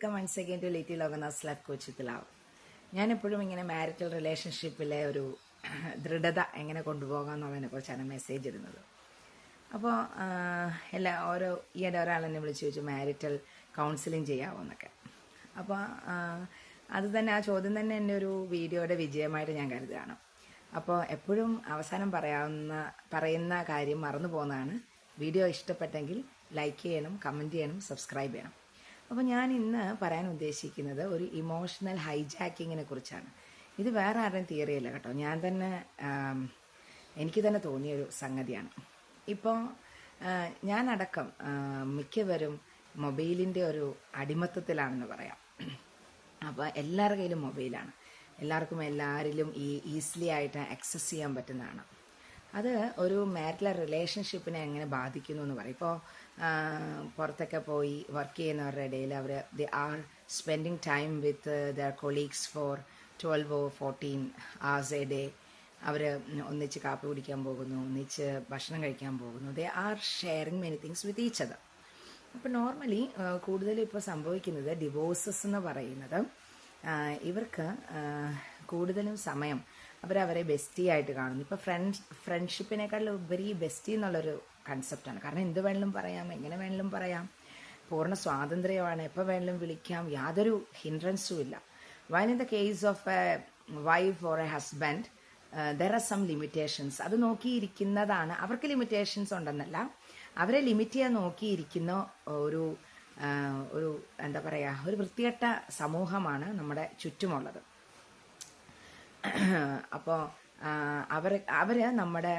Welcome once again to Litty Lokanath life coach ഞാനെപ്പോഴും ഇങ്ങനെ marital റിലേഷൻഷിപ്പിലെ ഒരു ദൃഢത എങ്ങനെ കൊണ്ടുപോകാം എന്നുള്ളതിനെ കുറിച്ചാണ് മെസ്സേജ് ഇടുന്നത്. അപ്പോൾ എല്ലാ ഓരോ ഈയിടെ ഒരാൾ വിളിച്ചു ചോദിച്ചു മാരിറ്റൽ കൗൺസിലിംഗ് ചെയ്യാമോ എന്നൊക്കെ അപ്പോൾ അത് തന്നെ ആ ചോദ്യം തന്നെ എന്റെ ഒരു വീഡിയോയുടെ വിജയമായിട്ട് ഞാൻ കരുതുകയാണ്. അപ്പോൾ എപ്പോഴും അവസാനം പറയാവുന്ന പറയുന്ന കാര്യം മറന്നു പോകുന്നതാണ്. വീഡിയോ ഇഷ്ടപ്പെട്ടെങ്കിൽ ലൈക്ക് ചെയ്യണം കമന്റ് ചെയ്യണം സബ്സ്ക്രൈബ് ചെയ്യണം. അപ്പോൾ ഞാൻ ഇന്ന് പറയാൻ ഉദ്ദേശിക്കുന്നത് ഒരു ഇമോഷണൽ ഹൈജാക്കിങ്ങിനെ കുറിച്ചാണ്. ഇത് വേറെ ആരുടെയും തിയറിയല്ല കേട്ടോ. ഞാൻ തന്നെ എനിക്ക് തന്നെ തോന്നിയൊരു സംഗതിയാണ്. ഇപ്പോൾ ഞാനടക്കം മിക്കവരും മൊബൈലിന്റെ ഒരു അടിമത്തത്തിലാണെന്ന് പറയാം. അപ്പോൾ എല്ലാവരുടെ കയ്യിലും മൊബൈലാണ്. എല്ലാവർക്കും എല്ലാവരിലും ഈ ഈസിലി ആയിട്ട് ആക്സസ് ചെയ്യാൻ പറ്റുന്നതാണ്. അത് ഒരു മാരിറ്റൽ റിലേഷൻഷിപ്പിനെ എങ്ങനെ ബാധിക്കുന്നു എന്ന് പറയും. ഇപ്പോൾ പുറത്തൊക്കെ പോയി വർക്ക് ചെയ്യുന്നവരുടെ ഇടയിൽ അവർ they are spending time with their colleagues for twelve or fourteen hours a day അവർ ഒന്നിച്ച് കാപ്പി കുടിക്കാൻ പോകുന്നു ഒന്നിച്ച് ഭക്ഷണം കഴിക്കാൻ പോകുന്നു. They are sharing many things with each other അപ്പോൾ നോർമലി കൂടുതലും ഇപ്പോൾ സംഭവിക്കുന്നത് ഡിവോഴ്സസ് എന്ന് പറയുന്നത് ഇവർക്ക് കൂടുതലും സമയം അവരവരെ ബെസ്റ്റി ആയിട്ട് കാണുന്നു. ഇപ്പോൾ ഫ്രണ്ട്സ് ഫ്രണ്ട്ഷിപ്പിനേക്കാളും ഉപരി ബെസ്റ്റി എന്നുള്ളൊരു കൺസെപ്റ്റാണ് കാരണം എന്ത് വേണമെങ്കിലും പറയാം എങ്ങനെ വേണമെങ്കിലും പറയാം. പൂർണ സ്വാതന്ത്ര്യമാണ്. എപ്പോൾ വേണമെങ്കിലും വിളിക്കാം. യാതൊരു ഹിൻഡ്രൻസും ഇല്ല. When in the case of a wife or a husband there are some limitations അത് നോക്കിയിരിക്കുന്നതാണ്. അവർക്ക് ലിമിറ്റേഷൻസ് ഉണ്ടെന്നല്ല. അവരെ ലിമിറ്റ് ചെയ്യാൻ നോക്കിയിരിക്കുന്ന ഒരു ഒരു എന്താ പറയുക ഒരു വൃത്തികെട്ട സമൂഹമാണ് നമ്മുടെ ചുറ്റുമുള്ളത്. അപ്പോൾ അവർ അവർ നമ്മുടെ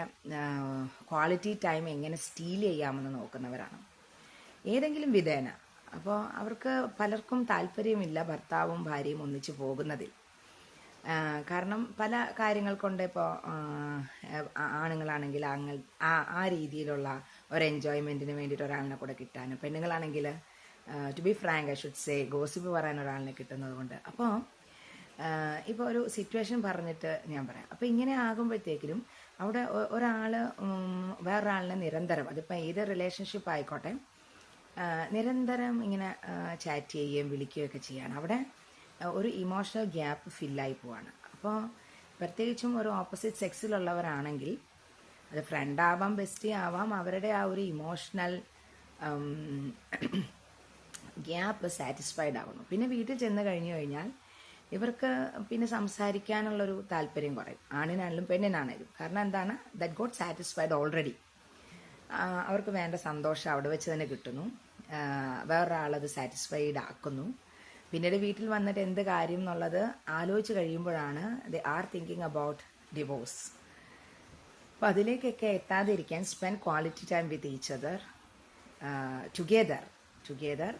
ക്വാളിറ്റി ടൈം എങ്ങനെ സ്റ്റീൽ ചെയ്യാമെന്ന് നോക്കുന്നവരാണ്. ഏതെങ്കിലും വിധേന അപ്പോൾ അവർക്ക് പലർക്കും താല്പര്യമില്ല ഭർത്താവും ഭാര്യയും ഒന്നിച്ച് പോകുന്നതിൽ. കാരണം പല കാര്യങ്ങൾ കൊണ്ട് ഇപ്പോൾ ആണുങ്ങളാണെങ്കിൽ ആങ്ങൾ ആ ആ രീതിയിലുള്ള ഒരു എൻജോയ്മെന്റിന് വേണ്ടിയിട്ട് ഒരാളിനെ കൂടെ കിട്ടാനും പെണ്ണുങ്ങളാണെങ്കിൽ to be frank I should say gossip പറയാൻ ഒരാളിനെ കിട്ടുന്നത് കൊണ്ട്. അപ്പോൾ ഇപ്പോൾ ഒരു സിറ്റുവേഷൻ പറഞ്ഞിട്ട് ഞാൻ പറയാം. അപ്പോൾ ഇങ്ങനെ ആകുമ്പോഴത്തേക്കിലും അവിടെ ഒരാൾ വേറൊരാളിനെ നിരന്തരം അതിപ്പോൾ ഏത് റിലേഷൻഷിപ്പ് ആയിക്കോട്ടെ നിരന്തരം ഇങ്ങനെ ചാറ്റ് ചെയ്യുകയും വിളിക്കുകയൊക്കെ ചെയ്യാണ്. അവിടെ ഒരു ഇമോഷണൽ ഗ്യാപ്പ് ഫില്ലായി പോവാണ്. അപ്പോൾ പ്രത്യേകിച്ചും ഒരു ഓപ്പോസിറ്റ് സെക്സിലുള്ളവരാണെങ്കിൽ അത് ഫ്രണ്ട് ആവാം ബെസ്റ്റി ആവാം അവരുടെ ആ ഒരു ഇമോഷണൽ ഗ്യാപ്പ് സാറ്റിസ്ഫൈഡ് ആവുന്നു. പിന്നെ വീട്ടിൽ ചെന്ന് കഴിഞ്ഞു കഴിഞ്ഞാൽ ഇവർക്ക് പിന്നെ സംസാരിക്കാനുള്ളൊരു താല്പര്യം കുറയും. ആണിനാണെങ്കിലും പെണ്ണിനാണെങ്കിലും. കാരണം എന്താണ്? ദറ്റ് ഗോട്ട് സാറ്റിസ്ഫൈഡ് ഓൾറെഡി അവർക്ക് വേണ്ട സന്തോഷം അവിടെ വെച്ച് തന്നെ കിട്ടുന്നു. വേറൊരാളത് സാറ്റിസ്ഫൈഡ് ആക്കുന്നു. പിന്നീട് വീട്ടിൽ വന്നിട്ട് എന്ത് കാര്യം എന്നുള്ളത് ആലോചിച്ച് കഴിയുമ്പോഴാണ് they are thinking about divorce അപ്പം അതിലേക്കൊക്കെ എത്താതിരിക്കാൻ spend quality time with each other together together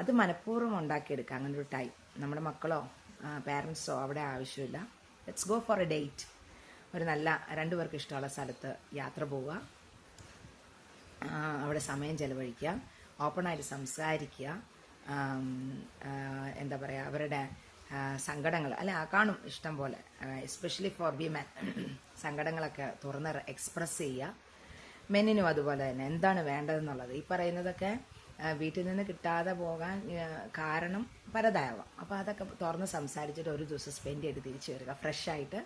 അത് മനഃപൂർവം ഉണ്ടാക്കിയെടുക്കുക. അങ്ങനെ ഒരു ടൈം നമ്മുടെ മക്കളോ പാരൻസോ അവിടെ ആവശ്യമില്ല. Let's go for a date ഒരു നല്ല രണ്ടു പേർക്ക് ഇഷ്ടമുള്ള സ്ഥലത്ത് യാത്ര പോവുക. അവിടെ സമയം ചെലവഴിക്കുക. ഓപ്പണായിട്ട് സംസാരിക്കുക. എന്താ പറയുക അവരുടെ സങ്കടങ്ങൾ അല്ലെ ആ കാണും ഇഷ്ടം പോലെ. എസ്പെഷ്യലി ഫോർ വിമൻ സങ്കടങ്ങളൊക്കെ തുറന്ന് എക്സ്പ്രസ് ചെയ്യുക. മെന്നിനും അതുപോലെ തന്നെ. എന്താണ് വേണ്ടതെന്നുള്ളത്? ഈ പറയുന്നതൊക്കെ വീട്ടിൽ നിന്ന് കിട്ടാതെ പോകാൻ കാരണം പലതാവാം അപ്പോൾ അതൊക്കെ തുറന്ന് സംസാരിച്ചിട്ട് ഒരു ദിവസം സ്പെൻഡ് ചെയ്ത് തിരിച്ചു വരിക. ഫ്രഷായിട്ട്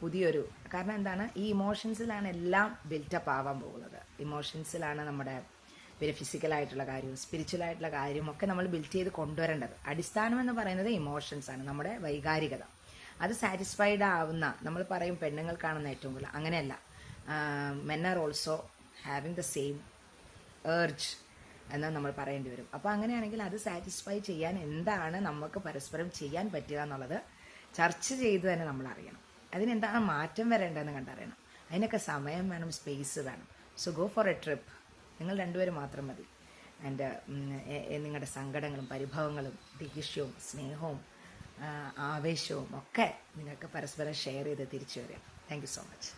പുതിയൊരു കാരണം എന്താണ്? ഈ ഇമോഷൻസിലാണ് എല്ലാം ബിൽറ്റപ്പ് ആവാൻ പോകുന്നത്. ഇമോഷൻസിലാണ് നമ്മുടെ പിന്നെ ഫിസിക്കലായിട്ടുള്ള കാര്യവും സ്പിരിച്വലായിട്ടുള്ള കാര്യവും ഒക്കെ നമ്മൾ ബിൽറ്റ് ചെയ്ത് കൊണ്ടുവരേണ്ടത്. അടിസ്ഥാനം എന്ന് പറയുന്നത് ഇമോഷൻസ് ആണ് നമ്മുടെ വൈകാരികത. അത് സാറ്റിസ്ഫൈഡ് ആവുന്ന നമ്മൾ പറയും പെണ്ണുങ്ങൾക്കാണെന്ന് ഏറ്റവും കൂടുതൽ അങ്ങനെയല്ല. Men are also having the same urge എന്ന് നമ്മൾ പറയേണ്ടി വരും. അപ്പോൾ അങ്ങനെയാണെങ്കിൽ അത് സാറ്റിസ്ഫൈ ചെയ്യാൻ എന്താണ് നമുക്ക് പരസ്പരം ചെയ്യാൻ പറ്റുക എന്നുള്ളത് ചർച്ച ചെയ്ത് തന്നെ നമ്മൾ അറിയണം. അതിനെന്താണ് മാറ്റം വരേണ്ടതെന്ന് കണ്ടറിയണം അതിനൊക്കെ സമയം വേണം സ്പേസ് വേണം. So go for a trip നിങ്ങൾ രണ്ടുപേരും മാത്രം മതി. എന്റെ നിങ്ങളുടെ സങ്കടങ്ങളും പരിഭവങ്ങളും ദേഷ്യവും സ്നേഹവും ആവേശവും ഒക്കെ നിങ്ങൾക്ക് പരസ്പരം ഷെയർ ചെയ്ത് തിരിച്ചു വരിക. Thank so much